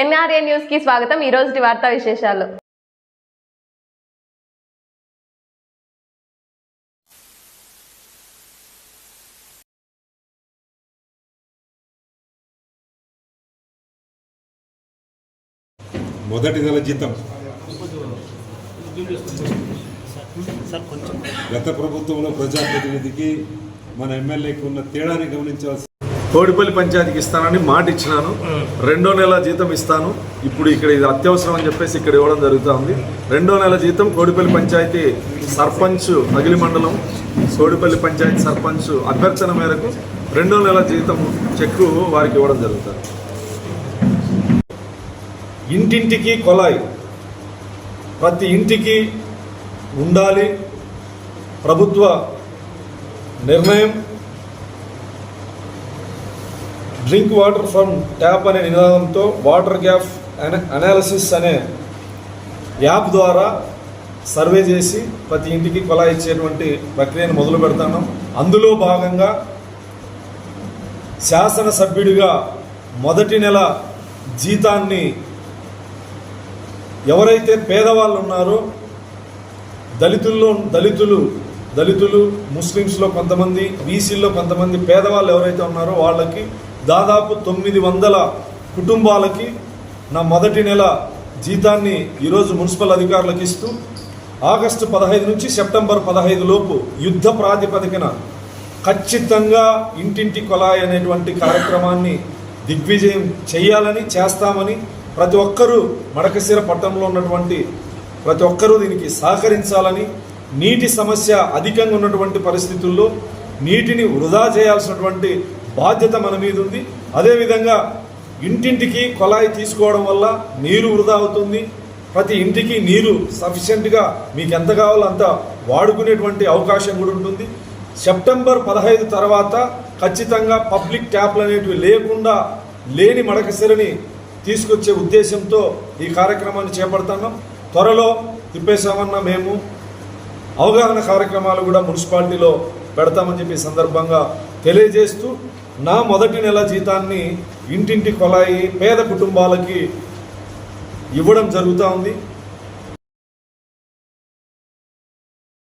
NRA న్యూస్కి స్వాగతం. ఈ రోజు వార్తా విశేషాలు. మొదటి నెల జీతం. గత ప్రభుత్వంలో ప్రజాప్రతినిధికి మన ఎమ్మెల్యేకి ఉన్న తేడాని గమనించాల్సి కోడిపల్లి పంచాయతీకి ఇస్తానని మాట ఇచ్చినాను. రెండో నెల జీతం ఇస్తాను. ఇప్పుడు ఇక్కడ ఇది అత్యవసరం అని చెప్పేసి ఇక్కడ ఇవ్వడం జరుగుతూ ఉంది రెండో నెల జీతం కోడిపల్లి పంచాయతీ సర్పంచ్ అగిలి మండలం కోడిపల్లి పంచాయతీ సర్పంచ్ అభ్యర్థన మేరకు రెండో నెల జీతం చెక్కు వారికి ఇవ్వడం జరుగుతుంది. ఇంటింటికి కొలాయి. ప్రతి ఇంటికి ఉండాలి. ప్రభుత్వ నిర్ణయం డ్రింక్ వాటర్ ఫ్రమ్ ట్యాప్ అనే నినాదంతో వాటర్ గ్యాప్ అనాలిసిస్ అనే యాప్ ద్వారా సర్వే చేసి ప్రతి ఇంటికి కొలా ఇచ్చేటువంటి ప్రక్రియను మొదలు పెడతాను. అందులో భాగంగా శాసనసభ్యుడిగా మొదటి నెల జీతాన్ని ఎవరైతే పేదవాళ్ళు ఉన్నారో దళితుల్లో దళితులు దళితులు ముస్లిమ్స్లో కొంతమంది బీసీల్లో కొంతమంది పేదవాళ్ళు ఎవరైతే ఉన్నారో వాళ్ళకి దాదాపు తొమ్మిది వందల కుటుంబాలకి నా మొదటి నెల జీతాన్ని ఈరోజు మున్సిపల్ అధికారులకు ఇస్తూ ఆగస్టు పదహైదు నుంచి సెప్టెంబర్ పదహైదు లోపు యుద్ధ ప్రాతిపదికన ఖచ్చితంగా ఇంటింటి కొలాయి అనేటువంటి కార్యక్రమాన్ని దిగ్విజయం చేయాలని చేస్తామని ప్రతి ఒక్కరూ మడకశిర పట్టణంలో ఉన్నటువంటి ప్రతి ఒక్కరూ దీనికి సహకరించాలని నీటి సమస్య అధికంగా ఉన్నటువంటి పరిస్థితుల్లో నీటిని వృధా చేయాల్సినటువంటి బాధ్యత మన మీద ఉంది. అదేవిధంగా ఇంటింటికి కొలాయి తీసుకోవడం వల్ల నీరు వృధా అవుతుంది. ప్రతి ఇంటికి నీరు సఫిషియెంట్గా మీకు ఎంత కావాలో అంత వాడుకునేటువంటి అవకాశం కూడా ఉంటుంది. సెప్టెంబర్ పదహైదు తర్వాత ఖచ్చితంగా పబ్లిక్ ట్యాప్లు అనేటివి లేకుండా లేని మడకసిరని తీసుకొచ్చే ఉద్దేశంతో ఈ కార్యక్రమాన్ని చేపడుతున్నాం. త్వరలో తిప్పేశామన్న మేము అవగాహన కార్యక్రమాలు కూడా మున్సిపాలిటీలో పెడతామని చెప్పి సందర్భంగా తెలియజేస్తూ నా మొదటి నెల జీతాన్ని ఇంటింటి కొలాయి పేద కుటుంబాలకి ఇవ్వడం జరుగుతూ ఉంది.